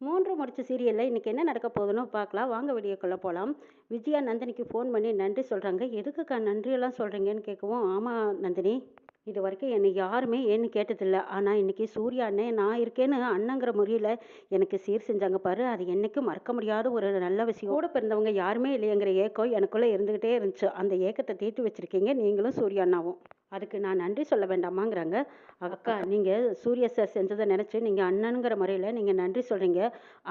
மூன்று முடிச்ச சீரியலில் இன்றைக்கி என்ன நடக்க போகுதுன்னு பார்க்கலாம். வாங்க வீடியோக்குள்ளே போகலாம் விஜயா நந்தினிக்கு ஃபோன் பண்ணி நன்றி சொல்கிறாங்க எதுக்குக்கா நன்றியெல்லாம் சொல்கிறீங்கன்னு கேட்கவும் ஆமாம் நந்தினி இது வரைக்கும் என்னை யாருமே ஏன்னு கேட்டதில்லை. ஆனால் இன்றைக்கி சூர்யா அண்ணே நான் இருக்கேன்னு அண்ணங்கிற முறையில் எனக்கு சீர் செஞ்சாங்க பாரு. அது என்றைக்கும் மறக்க முடியாத ஒரு நல்ல விஷயம். கூட பிறந்தவங்க யாருமே இல்லையங்கிற ஏக்கம் எனக்குள்ளே இருந்துக்கிட்டே இருந்துச்சு. அந்த ஏக்கத்தை தீர்த்து வச்சுருக்கீங்க நீங்களும் சூர்யா அண்ணாவும். அதுக்கு நான் நன்றி சொல்ல வேண்டாமாங்கிறாங்க. அக்கா நீங்கள் சூர்யா சார் செஞ்சதை நினச்சி நீங்கள் அண்ணனுங்கிற முறையில் நீங்கள் நன்றி சொல்கிறீங்க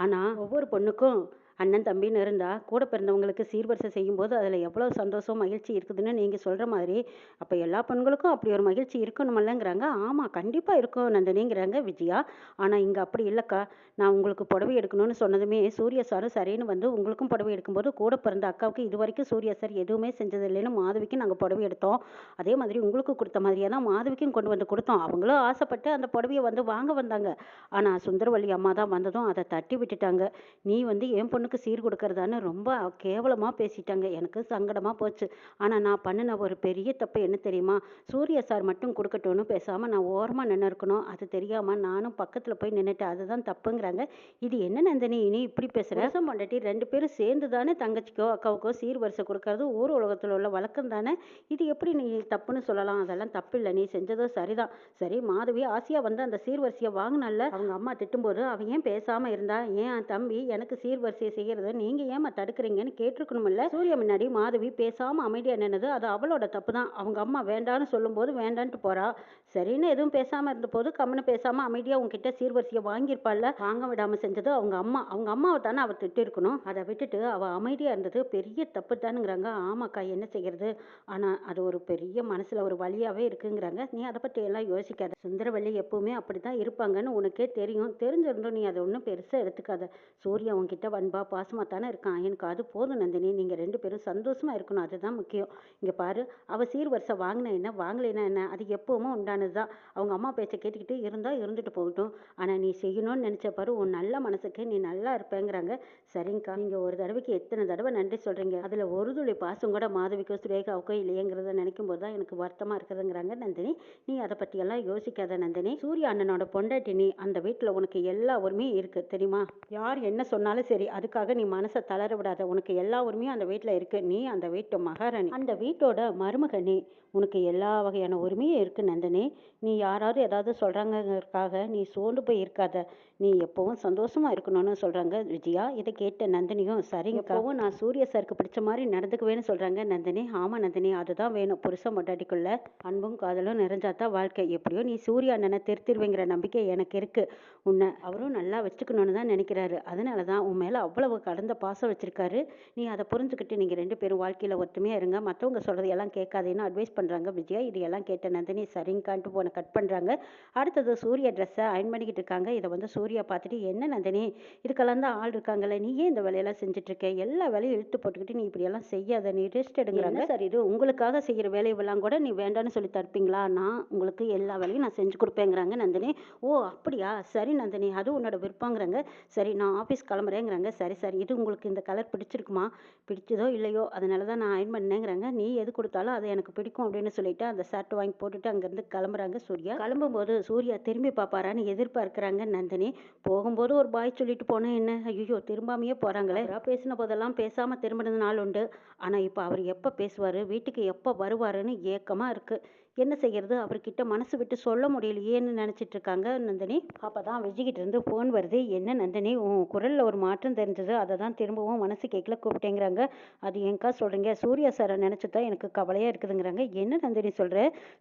ஆனால் ஒவ்வொரு பொண்ணுக்கும் அண்ணன் தம்பின்னு இருந்தால் கூட பிறந்தவங்களுக்கு சீர்வரிசை செய்யும்போது அதில் எவ்வளோ சந்தோஷம் மகிழ்ச்சி இருக்குதுன்னு நீங்கள் சொல்கிற மாதிரி அப்போ எல்லா பெண்களுக்கும் அப்படி ஒரு மகிழ்ச்சி இருக்கணுமல்லங்கிறாங்க. ஆமாம் கண்டிப்பாக இருக்கும் நந்தினிங்கிறாங்க விஜயா. ஆனால் இங்கே அப்படி இல்லைக்கா. நான் உங்களுக்கு புடவை எடுக்கணும்னு சொன்னதுமே சூர்யா சாரும் சரின்னு வந்து உங்களுக்கும் புடவை எடுக்கும்போது கூட பிறந்த அக்காவுக்கு இது வரைக்கும் சூர்யா சார் எதுவுமே செஞ்சதில்லைன்னு மாதவிக்கும் மாதவிக்கு நாங்கள் புடவை எடுத்தோம். அதே மாதிரி உங்களுக்கு கொடுத்த மாதிரியே தான் மாதவிக்கும் கொண்டு வந்து கொடுத்தோம். அவங்களும் ஆசைப்பட்டு அந்த புடவையை வந்து வாங்க வந்தாங்க. ஆனால் சுந்தரவள்ளி அம்மா தான் வந்ததும் அதை தட்டி விட்டுட்டாங்க. நீ வந்து என் பொண்ணு பொண்ணுக்கு சீர் கொடுக்கறதான்னு ரொம்ப கேவலமாக பேசிட்டாங்க. எனக்கு சங்கடமாக போச்சு. ஆனால் நான் பண்ணின ஒரு பெரிய தப்பு என்ன தெரியுமா? சூர்யா சார் மட்டும் கொடுக்கட்டும்னு பேசாமல் நான் ஓரமாக நின்று இருக்கணும். அது தெரியாமல் நானும் பக்கத்தில் போய் நின்றுட்டேன் அதுதான் தப்புங்கிறாங்க. இது என்ன நந்தினி? இனி இப்படி பேசுகிற ரசம் பண்ணட்டி ரெண்டு பேரும் சேர்ந்து தானே தங்கச்சிக்கோ அக்காவுக்கோ சீர் வரிசை கொடுக்கறது? ஊர் உலகத்தில் உள்ள வழக்கம் தானே? இது எப்படி நீ தப்புன்னு சொல்லலாம்? அதெல்லாம் தப்பு இல்லை. நீ செஞ்சதோ சரிதான். சரி மாதவி ஆசையாக வந்து அந்த சீர்வரிசையை வாங்கினால அவங்க அம்மா திட்டும்போது அவன் ஏன் பேசாமல் இருந்தா? ஏன் தம்பி எனக்கு சீர்வரிசையை செய்யறது நீங்க ஏமா தடுக்கிறீங்கன்னு கேட்டிருக்கணுமில்ல சூர்யா முன்னாடி மாதவி பேசாம அமைதியா நின்னது அது அவளோட தப்பு தான் அவங்க அம்மா வேண்டான்னு சொல்லும்போது வேண்டான்ட்டு போறா. சரின்னு எதுவும் பேசாம இருந்த போது கம்முன்னு பேசாம அமைதியா உங்ககிட்ட சீர்வரிசையை வாங்கியிருப்பாள்ல? வாங்க விடாம செஞ்சது அவங்க அம்மா. அவங்க அம்மாவை தானே அவ திட்டு இருக்கணும் அதை விட்டுட்டு அவ அமைதியா இருந்தது பெரிய தப்பு தானுங்கிறாங்க ஆமாக்கா என்ன செய்யறது? ஆனா அது ஒரு பெரிய மனசுல ஒரு வழியாவே இருக்குங்கிறாங்க. நீ அதை பத்தி எல்லாம் யோசிக்காத. சுந்தரவள்ளி எப்பவுமே அப்படித்தான் இருப்பாங்கன்னு உனக்கே தெரியும். தெரிஞ்சிருந்தும் நீ அதை ஒன்றும் பெருசாக எடுத்துக்காத. சூர்யா உன்கிட்ட வன்பா பாசமாக தானே இருக்கான். எனக்கு அது போதும் நந்தினி. நீங்கள் ரெண்டு பேரும் சந்தோஷமாக இருக்கணும். அதுதான் முக்கியம். இங்கே பாரு அவள் சீர்வரிசை வாங்கின என்ன வாங்கலைன்னா என்ன அது எப்போவுமே உண்டானது தான் அவங்க அம்மா பேச்சை கேட்டுக்கிட்டு இருந்தால் இருந்துட்டு போகட்டும். ஆனால் நீ செய்யணும்னு நினச்ச பாரு உன் நல்ல மனசுக்கு நீ நல்லா இருப்பேங்கிறாங்க. சரிங்கக்கா. நீங்கள் ஒரு தடவைக்கு எத்தனை தடவை நன்றி சொல்கிறீங்க அதில் ஒரு துளி பாசம் கூட மாதவிக்கோ சுரேகாவுக்கோ இல்லையங்கிறத நினைக்கும் போது தான் எனக்கு வருத்தமாக இருக்குதுங்கிறாங்க நந்தினி. நீ அதை பற்றியெல்லாம் யோசிக்காத நந்தினி. சூரிய அண்ணனோட பொண்டாட்டி நீ அந்த வீட்டில் உனக்கு எல்லா உரிமையும் இருக்குது தெரியுமா? யார் என்ன சொன்னாலும் சரி அதுக்கு அதுக்காக நீ மனசை தளர விடாத. உனக்கு எல்லா உரிமையும் அந்த வீட்டில் இருக்கு. நீ அந்த வீட்டு மகாராணி. அந்த வீட்டோட மருமகனே உனக்கு எல்லா வகையான உரிமையும் இருக்கு நந்தினி. நீ யாராவது ஏதாவது சொல்கிறாங்கிறதுக்காக நீ சோர்ந்து போய் இருக்காத. நீ எப்பவும் சந்தோஷமா இருக்கணும்னு சொல்கிறாங்க விஜயா. இதை கேட்ட நந்தினியும் சரிங்க எப்பவும் நான் சூரிய சாருக்கு பிடிச்ச மாதிரி நடந்துக்குவேன்னு சொல்கிறாங்க நந்தினி. ஆமாம் நந்தினி அதுதான் வேணும். புருஷன் பொண்டாட்டிக்குள்ள அன்பும் காதலும் நிறைஞ்சாதான் வாழ்க்கை. எப்படியோ நீ சூரிய அண்ணனை திருத்திருவேங்கிற நம்பிக்கை எனக்கு இருக்கு. உன்னை அவரும் நல்லா வச்சுக்கணும்னு தான் நினைக்கிறாரு. அதனால தான் உன் மேலே அவ்வளவு கடந்த பாசம் வச்சிருக்காரு. நீ அதை புரிஞ்சுக்கிட்டு நீங்கள் ரெண்டு பேரும் வாழ்க்கையில் ஒற்றுமையாக இருங்க. மற்றவங்க சொல்கிறது எல்லாம் கேட்காதேன்னு அட்வைஸ் பண்ணுறாங்க விஜயா. இது எல்லாம் கேட்ட நந்தினி சரிங்கான்ட்டு போன கட் பண்ணுறாங்க அடுத்தது சூரிய ட்ரெஸ்ஸை அயன் பண்ணிக்கிட்டு இருக்காங்க. இதை வந்து சூரிய பார்த்துட்டு என்ன நந்தினி இதுக்கெல்லாம் தான் ஆள் இருக்காங்கல்ல நீ ஏன் இந்த வேலையெல்லாம் செஞ்சுட்டு இருக்க எல்லா வேலையும் இழுத்து போட்டுக்கிட்டு நீ இப்படியெல்லாம் செய்யாத நீ ரெஸ்ட் எடுங்கிறாங்க. சரி இது? உங்களுக்காக செய்கிற வேலையெல்லாம் கூட நீ வேண்டான்னு சொல்லி தடுப்பீங்களா? நான் உங்களுக்கு எல்லா வேலையும் நான் செஞ்சு கொடுப்பேங்கிறாங்க நந்தினி. ஓ அப்படியா? சரி நந்தினி அது உன்னோட விருப்பங்கிறாங்க. சரி நான் ஆஃபீஸ் கிளம்புறேங்கிறாங்க. சரி சரி இது உங்களுக்கு இந்த கலர் பிடிச்சிருக்குமா? பிடிச்சதோ இல்லையோ அதனால தான் நான் அயன் பண்ணேங்கிறாங்க. நீ எது கொடுத்தாலும் அது எனக்கு பிடிக்கும் அப்படின்னு சொல்லிட்டு அந்த ஷர்ட் வாங்கி போட்டுட்டு அங்கேருந்து கிளம்புறாங்க சூர்யா. கிளம்பும்போது சூர்யா திரும்பி பார்ப்பாரான்னு எதிர்பார்க்குறாங்க நந்தினி. போகும்போது ஒரு பாய் சொல்லிட்டு போனேன் என்ன? ஐயோ திரும்பாமையே போகிறாங்களே பேசின போதெல்லாம் பேசாமல் திரும்பினது நாள் உண்டு. ஆனால் இப்போ அவர் எப்போ பேசுவார்? வீட்டுக்கு எப்போ வருவாருன்னு ஏக்கமாக இருக்குது என்ன செய்யறது? அவர்கிட்ட மனசு விட்டு சொல்ல முடியலையேன்னு நினச்சிட்டு இருக்காங்க நந்தினி. அப்போ தான் விஜய்கிட்ட இருந்து ஃபோன் வருது. என்ன நந்தினி உன் குரலில் ஒரு மாற்றம் தெரிஞ்சது. அதை தான் திரும்பவும் மனசு கேட்கல கூப்பிட்டேங்கிறாங்க. அது ஏங்கா சொல்கிறீங்க சூர்யா சாரை நினச்சி தான் எனக்கு கவலையாக இருக்குதுங்கிறாங்க. என்ன நந்தினி சொல்கிற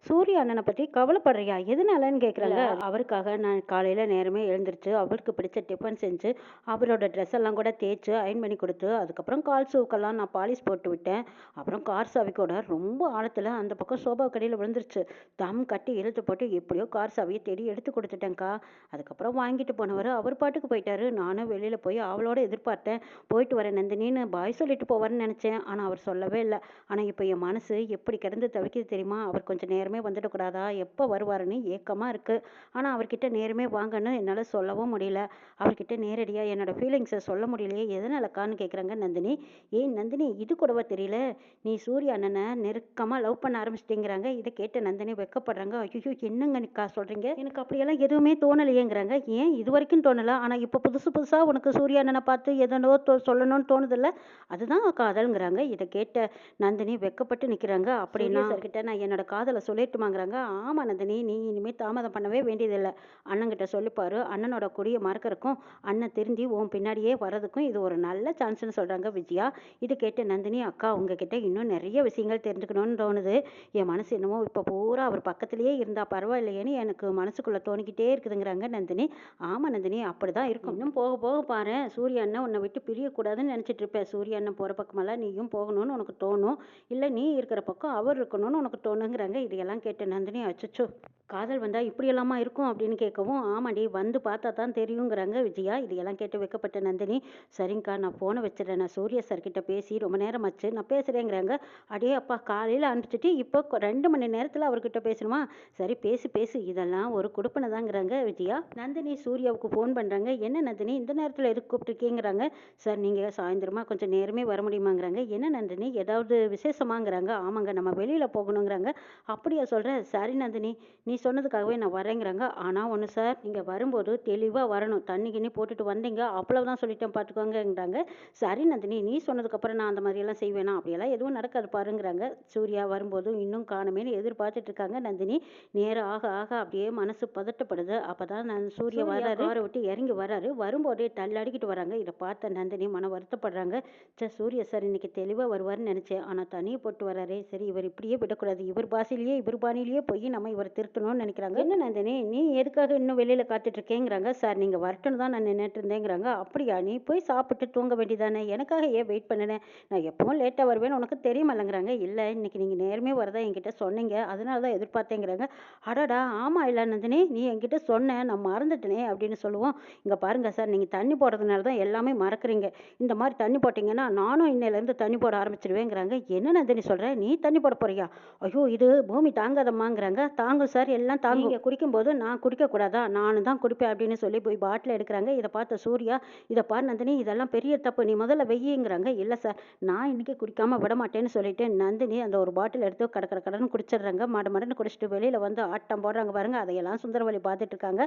சூர்யா அண்ணனை பற்றி கவலைப்படுறியா? எதனாலன்னு கேட்குறாங்க அவருக்காக நான் காலையில் நேரமே எழுந்திரிச்சு. அவருக்கு பிடிச்ச டிஃபன் செஞ்சு அவரோட ட்ரெஸ் எல்லாம் கூட தேய்ச்சி அயன் பண்ணி கொடுத்து அதுக்கப்புறம் கால் சூக்கெல்லாம் நான் பாலிஷ் போட்டு விட்டேன். அப்புறம் கார் சாவி கூட ரொம்ப ஆழத்தில் அந்த பக்கம் சோபா கடையில் விழுந்துருச்சு. வந்துருச்சு. தம் கட்டி இழுத்து போட்டு எப்படியோ கார் சாவியை தேடி எடுத்து கொடுத்துட்டேங்க்கா அதுக்கப்புறம் வாங்கிட்டு போனவர் அவர் பாட்டுக்கு போயிட்டாரு. நானும் வெளியில் போய் அவளோட எதிர்பார்த்தேன். போயிட்டு வரேன் நந்தினின்னு பாய் சொல்லிட்டு போவார்னு நினச்சேன். ஆனால் அவர் சொல்லவே இல்லை. ஆனால் இப்போ என் மனசு எப்படி கிடந்து தவிக்குது தெரியுமா? அவர் கொஞ்சம் நேரமே வந்துடக்கூடாதா எப்போ வருவாருன்னு ஏக்கமாக இருக்குது ஆனால் அவர்கிட்ட நேரமே வாங்கன்னு என்னால் சொல்லவும் முடியல. அவர்கிட்ட நேரடியாக என்னோட ஃபீலிங்ஸை சொல்ல முடியலையே. எதனாலக்கான்னு கேட்குறாங்க நந்தினி. ஏன் நந்தினி இது கூடவா தெரியல? நீ சூர்யா அண்ணனை நெருக்கமாக லவ் பண்ண ஆரம்பிச்சிட்டேங்கிறாங்க. இதை கேட்ட கேட்ட நந்தினி வெக்கப்படுறாங்க. ஐயோ என்னங்க நிக்கா சொல்கிறீங்க எனக்கு அப்படியெல்லாம் எதுவுமே தோணலையேங்கிறாங்க. ஏன் இது வரைக்கும் தோணலை? ஆனால் இப்போ புதுசு புதுசாக உனக்கு சூர்யா அண்ணனை பார்த்து எதனோ தோ- சொல்லணும்னு தோணுதில்ல? அதுதான் காதல்ங்கிறாங்க. இதை கேட்ட நந்தினி வெக்கப்பட்டு நிற்கிறாங்க அப்படின்னா கிட்ட நான் என்னோட காதலை சொல்லிட்டுமாங்கிறாங்க. ஆமாம் நந்தினி நீ இனிமேல் தாமதம் பண்ணவே வேண்டியதில்லை. அண்ணன்கிட்ட சொல்லிப்பாரு. அண்ணனோட கொடியை மறக்கறக்கும் அண்ணன் திருந்தி உன் பின்னாடியே வர்றதுக்கும் இது ஒரு நல்ல சான்ஸ்னு சொல்கிறாங்க விஜயா. இது கேட்டு நந்தினி அக்கா உங்ககிட்ட இன்னும் நிறைய விஷயங்கள் தெரிஞ்சுக்கணும்னு தோணுது. என் மனசு என்னமோ இப்போ பூரா அவர் பக்கத்துலேயே இருந்தால் பரவாயில்லையேன்னு எனக்கு மனசுக்குள்ளே தோணிக்கிட்டே இருக்குதுங்கிறாங்க நந்தினி. ஆமாம் நந்தினி அப்படி தான் இருக்கும். இன்னும் போக போக பாரு சூரிய அண்ணன் உன்னை விட்டு பிரியக்கூடாதுன்னு நினச்சிட்டு இருப்பேன் சூரிய அண்ணன் போகிற பக்கமெல்லாம் நீயும் போகணும்னு உனக்கு தோணும். இல்லை நீ இருக்கிற பக்கம் அவர் இருக்கணும்னு உனக்கு தோணுங்கிறாங்க. இதையெல்லாம் கேட்ட நந்தினி அச்சச்சோ காதல் வந்தால் இப்படியெல்லாமா இருக்கும் அப்படின்னு கேட்கவும் ஆமாடி வந்து பார்த்தா தான் தெரியுங்கிறாங்க விஜயா. இதையெல்லாம் கேட்டு வைக்கப்பட்ட நந்தினி சரிங்கக்கா நான் ஃபோனை வச்சிடுறேன். நான் சூர்யா சார்கிட்ட பேசி ரொம்ப நேரம் ஆச்சு. நான் பேசுகிறேங்கிறாங்க அடே அப்பா காலையில் அனுப்பிச்சிட்டு இப்போ ரெண்டு மணி நேரம் நேரத்தில் அவர்கிட்ட பேசணுமா? சரி பேசு பேசு. இதெல்லாம் ஒரு கொடுப்பனை தாங்கிறாங்க விஜயா. நந்தினி சூர்யாவுக்கு ஃபோன் பண்ணுறாங்க என்ன நந்தினி? இந்த நேரத்தில் எதுக்கு கூப்பிட்டுருக்கீங்கிறாங்க? சார் நீங்கள் சாயந்தரமா கொஞ்சம் நேரமே வர முடியுமாங்கிறாங்க. என்ன நந்தினி? ஏதாவது விசேஷமாங்கிறாங்க? ஆமாங்க நம்ம வெளியில் போகணுங்கிறாங்க. அப்படியா சொல்கிறேன் சரி நந்தினி. நீ சொன்னதுக்காகவே நான் வரேங்கிறாங்க. ஆனால் ஒன்று சார். நீங்கள் வரும்போது தெளிவாக வரணும். தண்ணி கிண்ணி போட்டுட்டு வந்தீங்க. அவ்வளவுதான் சொல்லிட்டேன் பார்த்துக்கோங்கிறாங்க சரி நந்தினி. நீ சொன்னதுக்கப்புறம் நான் அந்த மாதிரியெல்லாம் செய்வேனா? அப்படியெல்லாம் எதுவும் நடக்காது பாருங்கிறாங்க. சூர்யா வரும்போதும் இன்னும் காணுமேனு எதிர்பார்த்துட்டு இருக்காங்க நந்தினி. நேரம் ஆக ஆக அப்படியே மனசு பதட்டப்படுது. அப்பதான் நான் சூர்யா வராரு. காரை விட்டு இறங்கி வராரு. வரும்போதே தள்ளாடிக்கிட்டு வராங்க. இதை பார்த்த நந்தினி மன வருத்தப்படுறாங்க. சே சூர்யா சார் இன்னைக்கு தெளிவாக வருவார்னு நினச்சேன். ஆனால் தனியை போட்டு வராரே. சரி இவர் இப்படியே விடக்கூடாது. இவர் பாஷையிலேயே இவர் பாணியிலேயே போய் நம்ம இவரை திருத்தணும்னு நினைக்கிறாங்க. என்ன நந்தினி? நீ எதுக்காக இன்னும் வெளியில் காத்துட்டு இருக்கேங்கிறாங்க சார் நீங்கள் வரட்டுன்னு தான் நான் நின்றுட்டு இருந்தேங்கிறாங்க அப்படியா? நீ போய் சாப்பிட்டு தூங்க வேண்டியதானே? எனக்காக ஏன் வெயிட் பண்ணினேன் நான் எப்பவும் லேட்டாக வருவேன்னு உனக்கு தெரியுமல்லங்கிறாங்க இல்லை இன்னைக்கு நீங்கள் நேரமே வரதா என்கிட்ட சொன்னீங்க. அதனால தான் எதிர்பார்த்தேங்கிறாங்க. அடடா ஆமாம் இல்லை நந்தினி நீ என்கிட்ட சொன்ன நான் மறந்துட்டேனே அப்படின்னு சொல்லுவோம். இங்கே பாருங்க சார் நீங்கள் தண்ணி போடுறதுனால தான் எல்லாமே மறக்கிறீங்க. இந்த மாதிரி தண்ணி போட்டிங்கன்னா நானும் இன்னையிலேருந்து தண்ணி போட ஆரம்பிச்சிருவேங்கிறாங்க. என்ன நந்தினி சொல்கிற நீ தண்ணி போட போறியா? ஐயோ இது பூமி தாங்காதம்மாங்கிறாங்க. தாங்கும் சார் எல்லாம் தாங்க நீங்கள் குடிக்கும்போது நான் குடிக்கக்கூடாதா? நானும் தான் குடிப்பேன் அப்படின்னு சொல்லி போய் பாட்டில் எடுக்கிறாங்க. இதை பார்த்த சூர்யா இதை பார் நந்தினி இதெல்லாம் பெரிய தப்பு. நீ முதல்ல வெய்யுங்கிறாங்க. இல்லை சார் நான் இன்னைக்கு குடிக்காம விட மாட்டேன்னு சொல்லிட்டு நந்தினி அந்த ஒரு பாட்டில் எடுத்து கடற்கரை கடன் குடிச்சிடுறாங்க. குடிச்சிடுறாங்க மாடு மடன்னு குடிச்சிட்டு வெளியில் வந்து ஆட்டம் போடுறாங்க. பாருங்க அதையெல்லாம் சுந்தரவழி பார்த்துட்டு இருக்காங்க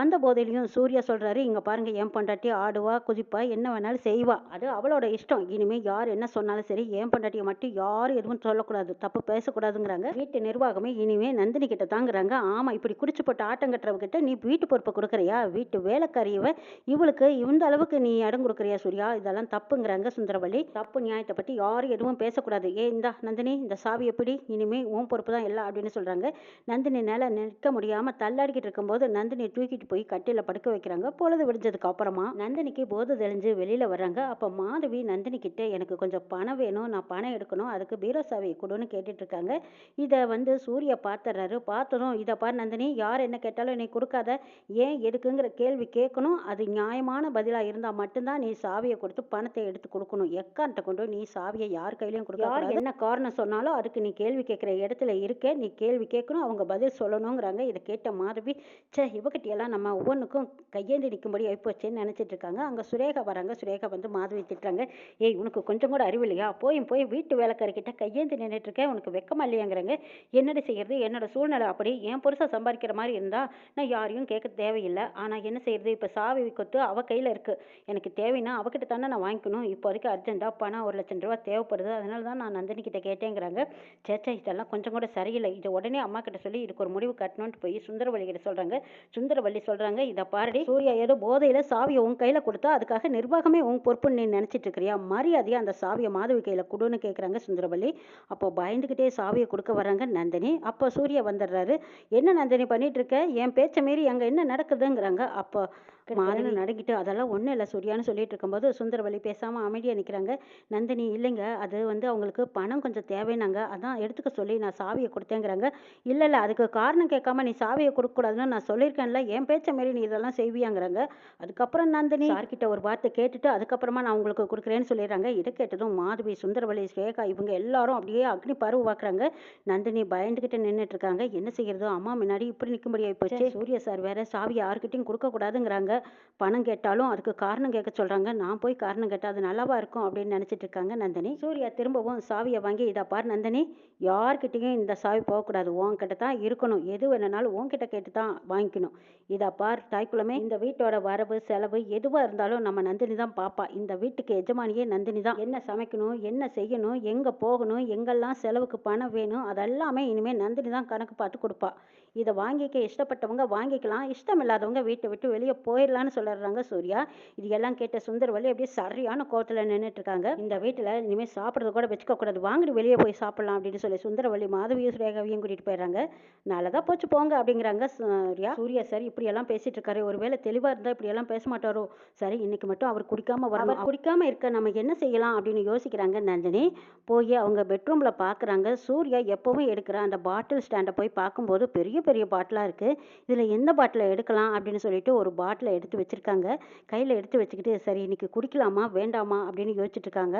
அந்த போதையிலையும் சூர்யா சொல்றாரு இங்கே பாருங்க என் பொண்டாட்டி ஆடுவா குதிப்பா என்ன வேணாலும் செய்வா. அது அவளோட இஷ்டம். இனிமேல் யார் என்ன சொன்னாலும் சரி என் பொண்டாட்டியை மட்டும் யாரும் எதுவும் சொல்லக்கூடாது. தப்பு பேசக்கூடாதுங்கிறாங்க. வீட்டு நிர்வாகமே இனிமே நந்தினி கிட்ட தாங்குறாங்க. ஆமா இப்படி குடிச்சு போட்டு ஆட்டம் கட்டுறவங்கிட்ட நீ வீட்டு பொறுப்பை கொடுக்குறியா? வீட்டு வேலைக்காரியவ இவளுக்கு இந்த அளவுக்கு நீ இடம் கொடுக்குறியா சூர்யா? இதெல்லாம் தப்புங்கிறாங்க சுந்தரவள்ளி. தப்பு நியாயத்தை பற்றி யாரும் எதுவும் பேசக்கூடாது. ஏ இந்தா நந்தினி இந்த சாவி எப்படி? இனிமே உன் பொறுப்பு தான். எல்லாம் அப்படின்னு சொல்றாங்க. நந்தினி நேல நிற்க முடியாம தள்ளாடிக்கிட்டு இருக்கும்போது நந்தினி தூக்கிட்டு போய் கட்டில படுக்க வைக்கிறாங்க. பொழுது விடிஞ்சதுக்கு அப்புறமா நந்தினிக்கு போதை தெளிஞ்சு வெளியில வர்றாங்க. அப்ப மாதவி நந்தினி கிட்ட எனக்கு கொஞ்சம் பணம் வேணும் நான் பணம் எடுக்கணும் அதுக்கு பீரோ சாவியை கொடுன்னு கேட்டுட்டு இருக்காங்க. இதை வந்து சூர்யா பார்த்துறாரு பார்த்ததும் இதை பார் நந்தினி யார் என்ன கேட்டாலும் நீ கொடுக்காத. ஏன் எதுக்குங்கிற கேள்வி கேட்கணும். அது நியாயமான பதிலாக இருந்தால் மட்டும்தான் நீ சாவியை கொடுத்து பணத்தை எடுத்து கொடுக்கணும். எக்கான்ட்ட கொண்டு நீ சாவியை யார் கையிலையும் கொடுக்க என்ன காரணம் சொன்னாலும் அதுக்கு நீ கேள்வி கேட்குற இடத்துல இருக்க நீ கேள்வி கேட்கணும் அவங்க பதில் சொல்லணுங்கிறாங்க. இதை கேட்ட மாதவி சே இவகிட்டையெல்லாம் நம்ம ஒவ்வொன்றுக்கும் கையேந்தி நிற்கும்படி போச்சேன்னு நினச்சிட்டு இருக்காங்க. அங்கே சுரேகா வராங்க. சுரேகா வந்து மாதவி திட்டுறாங்க. ஏய் உனக்கு கொஞ்சம் கூட அறிவு இல்லையா? போய் வீட்டு வேலைக்காரர்கிட்ட கையேந்தி நின்றுட்டு இருக்கேன். உனக்கு வெக்கமா இல்லையாங்கிறாங்க. என்னடி செய்யறது? என்னோட சூழ்நிலை அப்படி. என் புருஷன் சம்பாதிக்கிற மாதிரி இருந்தால் நான் யாரையும் கேட்க தேவையில்லை. ஆனால் என்ன செய்யறது? இப்போ சாவி கொத்து அவள் கையில் இருக்குது எனக்கு தேவைன்னா அவகிட்ட தானே நான் வாங்கிக்கணும். இப்போதைக்கு அர்ஜென்ட்டாக பணம் ஒரு லட்சம் ரூபா தேவைப்படுது. அதனால தான் நான் நந்தினி கிட்ட கேட்டேங்கிறாங்க சேச்சா இதெல்லாம் கொஞ்சம் கூட சரி இல்லை இதை உடனே அம்மா கிட்ட சொல்லி இதுக்கு ஒரு முடிவு கட்டணும்னு போய் சுந்தரவள்ளி கிட்ட சொல்றாங்க. சுந்தரவள்ளி சொல்றாங்க இதை பாருடி சூர்யா ஏதோ போதையில சாவியை உன் கையில கொடுத்தா அதுக்காக நிர்வாகமே உன் பொறுப்புன்னு நீ நினைச்சிட்டு இருக்கிறியா? மரியாதையா அந்த சாவியை மாதவி கையில கொடுன்னு கேட்குறாங்க சுந்தரவள்ளி அப்போ பயந்துகிட்டே சாவியை கொடுக்க வராங்க நந்தினி. அப்போ சூர்யா வந்துடுறாரு. என்ன நந்தினி பண்ணிட்டு இருக்க? என் பேச்சை மீறி அங்க என்ன நடக்குதுங்கிறாங்க. அப்போ மாதவி நடுங்கிட்டு அதெல்லாம் ஒன்றும் இல்லை. சூர்யான்னு சொல்லிட்டு இருக்கும்போது சுந்தரவள்ளி பேசாம அமைதியா நிக்கிறாங்க. நந்தினி இல்லைங்க அது வந்து அவங்களுக்கு பணம் கொஞ்சம் தேவைனாங்க அதான் எடுத்துக்க சொல்லி நான் சாவியை கொடுத்தேங்கிறாங்க. இல்லை இல்லை அதுக்கு காரணம் கேட்காம நீ சாவியை கொடுக்கக்கூடாதுன்னு நான் சொல்லியிருக்கேன்ல. என் பேச்சை மாரி நீ இதெல்லாம் செய்வியாங்கிறாங்க. அதுக்கப்புறம் நந்தினி சார்கிட்ட ஒரு வார்த்தை கேட்டுட்டு அதுக்கப்புறமா நான் உங்களுக்கு கொடுக்குறேன்னு சொல்லிடுறாங்க. இதை கேட்டதும் மாதவி சுந்தரவள்ளி ஸ்ரேகா இவங்க எல்லாரும் அப்படியே அக்னி பருவ பார்க்குறாங்க நந்தினி பயந்துகிட்டு நின்றுட்டு இருக்காங்க. என்ன செய்யறது? அம்மா முன்னாடி இப்படி நிற்கும்படியாகி போச்சு. சூர்யா சார் வேற சாவி யாருக்கிட்டையும் கொடுக்க பணம் கேட்டாலும் அதுக்கு காரணம் கேட்க சொல்கிறாங்க நான் போய் காரணம் கேட்டால் அது நல்லாவா இருக்கும் அப்படின்னு நினச்சிட்டு இருக்காங்க நந்தினி. சூர்யா திரும்பவும் சாவியை வாங்கி இதை பார் நந்தினி யார்கிட்டையும் இந்த சாவி போகக்கூடாது. உன்கிட்ட தான் இருக்கணும். எது வேணுனாலும் உன்கிட்ட கேட்டு தான் வாங்கிக்கணும். இதை பார் தாய்க்குளமே இந்த வீட்டோட வரவு செலவு எதுவாக இருந்தாலும் நம்ம நந்தினி தான் பாப்பா. இந்த வீட்டுக்கு எஜமானியே நந்தினி தான். என்ன சமைக்கணும் என்ன செய்யணும் எங்கே போகணும் எங்கெல்லாம் செலவுக்கு பணம் வேணும் அதெல்லாமே இனிமேல் நந்தினி தான் கணக்கு பார்த்து கொடுப்பா. இதை வாங்கிக்க இஷ்டப்பட்டவங்க வாங்கிக்கலாம். இஷ்டம் இல்லாதவங்க வீட்டை விட்டு வெளியே போயிடலான்னு சொல்லிடுறாங்க சூர்யா. இது எல்லாம் கேட்ட சுந்தரவல்லி அப்படியே சரியான கோவத்தில் நின்றுட்டு இருக்காங்க இந்த வீட்டில் இனிமேல் சாப்பிட்றது கூட வச்சுக்க கூடாது. வாங்கிட்டு வெளியே போய் சாப்பிடலாம் அப்படின்னு சொல்லி சுந்தரவல்லி மாதவியும் சுரேகாவையும் கூட்டிகிட்டு போயிடுறாங்க. நல்லதா போச்சு போங்க அப்படிங்கிறாங்க சூர்யா. சூர்யா சரி இப்படியெல்லாம் பேசிட்டு இருக்காரு ஒருவேளை தெளிவாக இருந்தால் இப்படியெல்லாம் பேச மாட்டாரோ? சரி இன்னைக்கு மட்டும் அவர் குடிக்காம வரணும். அவர் குடிக்காம இருக்க நம்ம என்ன செய்யலாம் அப்படின்னு யோசிக்கிறாங்க நந்தினி. போய் அவங்க பெட்ரூமில் பார்க்குறாங்க சூர்யா எப்போவும் எடுக்கிற அந்த பாட்டில் ஸ்டாண்டை போய் பார்க்கும்போது பெரிய பெரிய பாட்டிலாக இருக்குது இதில் எந்த பாட்டில் எடுக்கலாம் அப்படின்னு சொல்லிட்டு ஒரு பாட்டிலை எடுத்து வச்சுருக்காங்க. கையில் எடுத்து வச்சுக்கிட்டு சரி இன்றைக்கி குடிக்கலாமா வேண்டாமா அப்படின்னு யோசிச்சுட்டு இருக்காங்க.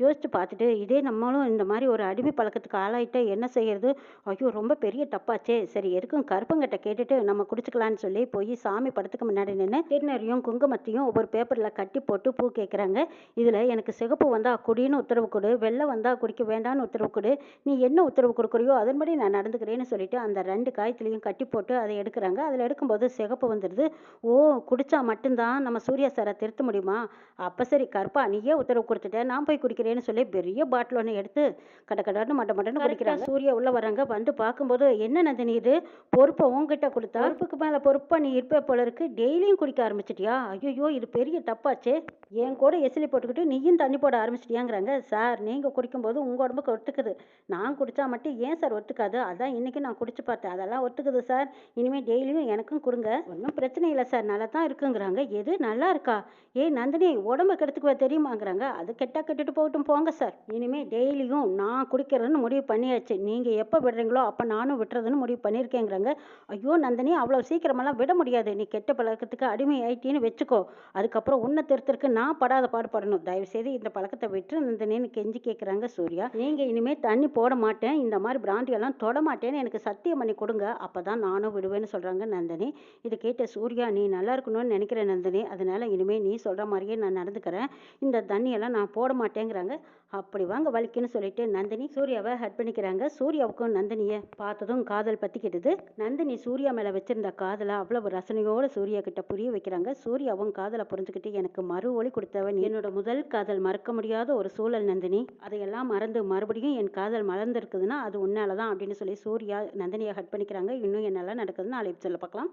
யோசிச்சு பார்த்துட்டு இதே நம்மளும் இந்த மாதிரி ஒரு அடிமை பழக்கத்துக்கு ஆளாயிட்டா என்ன செய்கிறது ஐயோ ரொம்ப பெரிய தப்பாச்சே. சரி எதுக்கும் கருப்பங்கிட்ட கேட்டுட்டு நம்ம குடிச்சுக்கலான்னு சொல்லி போய் சாமி படத்துக்கு முன்னாடி நின்று திருநெறியும் குங்குமத்தையும் ஒவ்வொரு பேப்பரில் கட்டி போட்டு பூ கேட்குறாங்க இதில் எனக்கு சிகப்பு வந்தால் குடின்னு உத்தரவு கொடு வெள்ளை வந்தால் குடிக்க வேண்டாம்னு உத்தரவு கொடு நீ என்ன உத்தரவு கொடுக்குறியோ அதன்படி நான் நடந்துக்கிறேன்னு சொல்லிட்டு அந்த ரெண்டு காயத்துலேயும் கட்டி போட்டு அதை எடுக்கிறாங்க. அதில் எடுக்கும்போது சிகப்பு வந்துடுது. ஓ குடிச்சா மட்டும்தான் நம்ம சூர்யா சாரை திருத்த முடியுமா? அப்போ சரி கருப்பா நீயே உத்தரவு கொடுத்துட்ட. நான் போய் குடிக்கிறேன்னு சொல்லி பெரிய பாட்டில் ஒன்று எடுத்து கட கடன்னு மட்ட மட்டன்னு குடிக்கிறாங்க. சூர்யா உள்ள வராங்க வந்து பார்க்கும்போது என்ன நந்தினி இது? பொறுப்பை உங்ககிட்ட கொடுத்தா? பொறுப்புக்கு மேலே பொறுப்பா நீ இருப்பே போல இருக்கு. டெய்லியும் குடிக்க ஆரம்பிச்சிட்டியா? ஐயோ இது பெரிய தப்பாச்சே. என் கூட எசிலி போட்டுக்கிட்டு நீயும் தண்ணி போட ஆரம்பிச்சிட்டியாங்கிறாங்க. சார் நீங்கள் குடிக்கும்போது உங்கள் உடம்புக்கு ஒத்துக்குது. நான் குடித்தா மட்டும் ஏன் சார் ஒத்துக்காது? அதான் இன்றைக்கி நான் குடிச்சு பார்த்தேன். அதெல்லாம் ஒத்துக்குது சார் இனிமேல் டெய்லியும் எனக்கும் கொடுங்க. ஒன்றும் பிரச்சனை இல்லை சார் நல்லா தான் இருக்குங்கிறாங்க. எது நல்லா இருக்கா? ஏய் நந்தினி உடம்பு கெடுத்துக்குவா தெரியுமாங்கிறாங்க. அது கெட்டா கெட்டுட்டு போகட்டும் போங்க சார் இனிமேல் டெய்லியும் நான் குடிக்கிறதுன்னு முடிவு பண்ணியாச்சு. நீங்கள் எப்போ விடுறீங்களோ அப்போ நானும் விட்டுறதுன்னு முடிவு பண்ணியிருக்கேங்கிறாங்க. ஐயோ நந்தினி அவ்வளோ சீக்கிரமெல்லாம் விட முடியாது. நீ கெட்ட பழக்கத்துக்கு அடிமை ஆயிட்டின்னு வச்சுக்கோ. அதுக்கப்புறம் உன்னை திருத்தருக்கு நான் படாத பாடுபடணும். தயவுசெய்து இந்த பழக்கத்தை விட்டு நந்தினின்னு கெஞ்சி கேட்குறாங்க சூர்யா. நீங்கள் இனிமேல் தண்ணி போட மாட்டேன். இந்த மாதிரி பிராண்டியெல்லாம் தொட மாட்டேன்னு எனக்கு சத்தியம் பண்ணி கொடுங்க. அப்போ தான் நானும் விடுவேன்னு சொல்கிறாங்க நந்தினி. இதை கேட்ட சூர்யா நீ நல்லா இருக்கணும்னு நினைக்கிறேன் நந்தினி. அதனால இனிமேல் நீ சொல்கிற மாதிரியே நான் நடந்துக்கிறேன். இந்த தண்ணியெல்லாம் நான் போட மாட்டேங்கிறாங்க. அப்படி வாங்க வலிக்குன்னு சொல்லிட்டு நந்தினி சூர்யாவை ஹட் பண்ணிக்கிறாங்க. சூர்யாவுக்கும் நந்தினியை பார்த்ததும் காதல் பற்றிக்கிட்டது நந்தினி சூர்யா மேலே வச்சிருந்த காதலை அவ்வளவு ரசனையோடு சூர்யா கிட்ட புரிய வைக்கிறாங்க. சூர்யாவும் காதலை புரிஞ்சுக்கிட்டு எனக்கு மறு ஒளி கொடுத்தவன் என்னோட முதல் காதல் மறக்க முடியாத ஒரு சூழல் நந்தினி. அதையெல்லாம் மறந்து மறுபடியும் என் காதல் மலர்ந்திருக்குதுன்னா அது உன்னாலதான் அப்படின்னு சொல்லி சூர்யா நந்தினியை ஹட் பண்ணிக்கிறாங்க. இன்னும் என்னெல்லாம் நடக்குதுன்னு நாளைக்கு சொல்ல பார்க்கலாம்.